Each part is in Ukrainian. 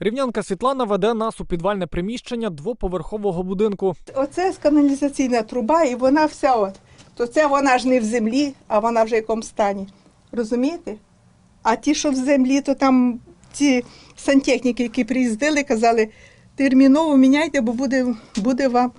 Рівнянка Світлана веде нас у підвальне приміщення двоповерхового будинку. Оце каналізаційна труба, і вона вся от. То це вона ж не в землі, а вона вже в якому стані. Розумієте? А ті, що в землі, то там ці сантехніки, які приїздили, казали, терміново міняйте, бо буде, буде вам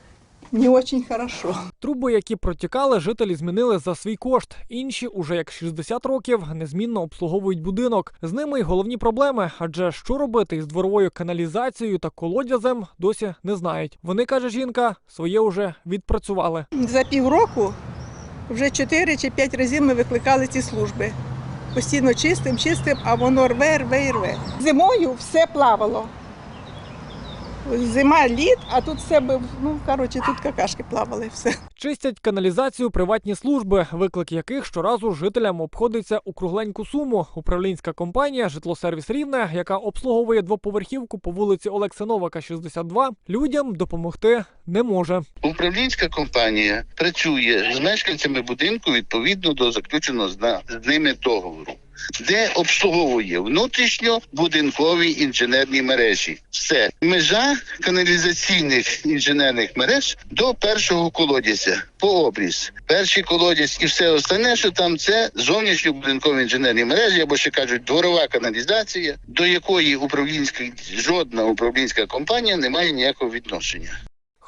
не дуже хорошо. Труби, які протікали, жителі змінили за свій кошт. Інші, уже як 60 років, незмінно обслуговують будинок. З ними й головні проблеми, адже що робити із дворовою каналізацією та колодязем, досі не знають. Вони каже жінка, своє вже відпрацювали. За півроку вже 4 чи 5 разів ми викликали ці служби. Постійно чистим, чистим, а воно рве, рве і рве. Зимою все плавало. Зима, лід, а тут все, б- ну, коротше, тут какашки плавали, все. Чистять каналізацію приватні служби, виклик яких щоразу жителям обходиться у кругленьку суму. Управлінська компанія Житлосервіс Рівне, яка обслуговує двоповерхівку по вулиці Олекса Новака, 62, людям допомогти не може. Управлінська компанія працює з мешканцями будинку відповідно до заключеного з ними договору, де обслуговує внутрішньобудинкові інженерні мережі. Все межа каналізаційних інженерних мереж до першого колодязя по обріз. Перший колодязь і все остальне, що там це зовнішньобудинкові інженерні мережі, або ще кажуть, дворова каналізація, до якої управлінська жодна управлінська компанія не має ніякого відношення.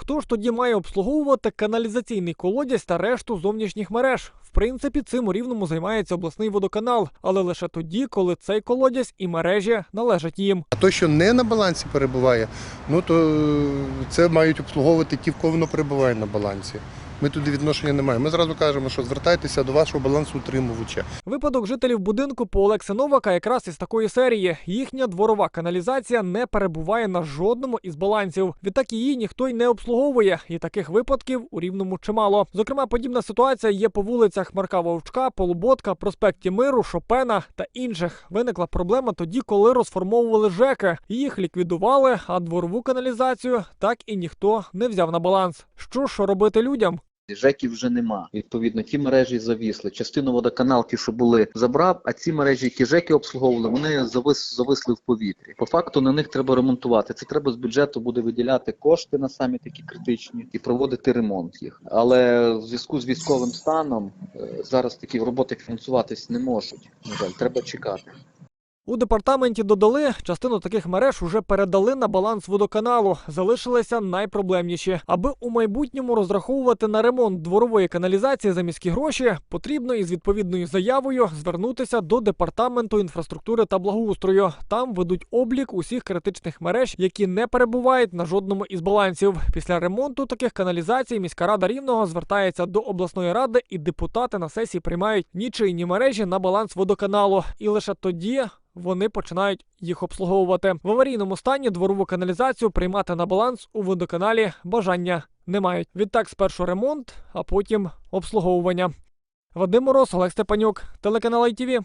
Хто ж тоді має обслуговувати каналізаційний колодязь та решту зовнішніх мереж? В принципі, цим у рівному займається обласний водоканал, але лише тоді, коли цей колодязь і мережі належать їм. А то, що не на балансі перебуває, ну то е, це мають обслуговувати ті, в кого воно перебуває на балансі. Ми туди відношення не маємо. Ми зразу кажемо, що звертайтеся до вашого балансоутримувача. Випадок жителів будинку по Олекса Новака якраз із такої серії. Їхня дворова каналізація не перебуває на жодному із балансів. Відтак її ніхто й не обслуговує, і таких випадків у рівному чимало. Зокрема, подібна ситуація є по вулицях Марка Вовчка, Полуботка, проспекті Миру, Шопена та інших. Виникла проблема тоді, коли розформовували ЖЕКи. Їх ліквідували, а дворову каналізацію так і ніхто не взяв на баланс. Що ж робити людям? Жеків вже нема. Відповідно, ті мережі завісли. Частину водоканалки, що були, забрав, а ці мережі, які жеки обслуговували, вони завис, зависли в повітрі. По факту на них треба ремонтувати. Це треба з бюджету буде виділяти кошти на самі такі критичні і проводити ремонт їх. Але в зв'язку з військовим станом е, зараз такі роботи фінансуватись не можуть. На жаль, треба чекати. У департаменті додали, частину таких мереж уже передали на баланс водоканалу. Залишилися найпроблемніші. Аби у майбутньому розраховувати на ремонт дворової каналізації за міські гроші, потрібно із відповідною заявою звернутися до департаменту інфраструктури та благоустрою. Там ведуть облік усіх критичних мереж, які не перебувають на жодному із балансів. Після ремонту таких каналізацій міська рада рівного звертається до обласної ради, і депутати на сесії приймають нічийні мережі на баланс водоканалу. І лише тоді вони починають їх обслуговувати. В аварійному стані дворову каналізацію приймати на баланс у водоканалі бажання не мають. Відтак спершу ремонт, а потім обслуговування. Вадим Мороз, Олег Степанюк, телеканал ITV.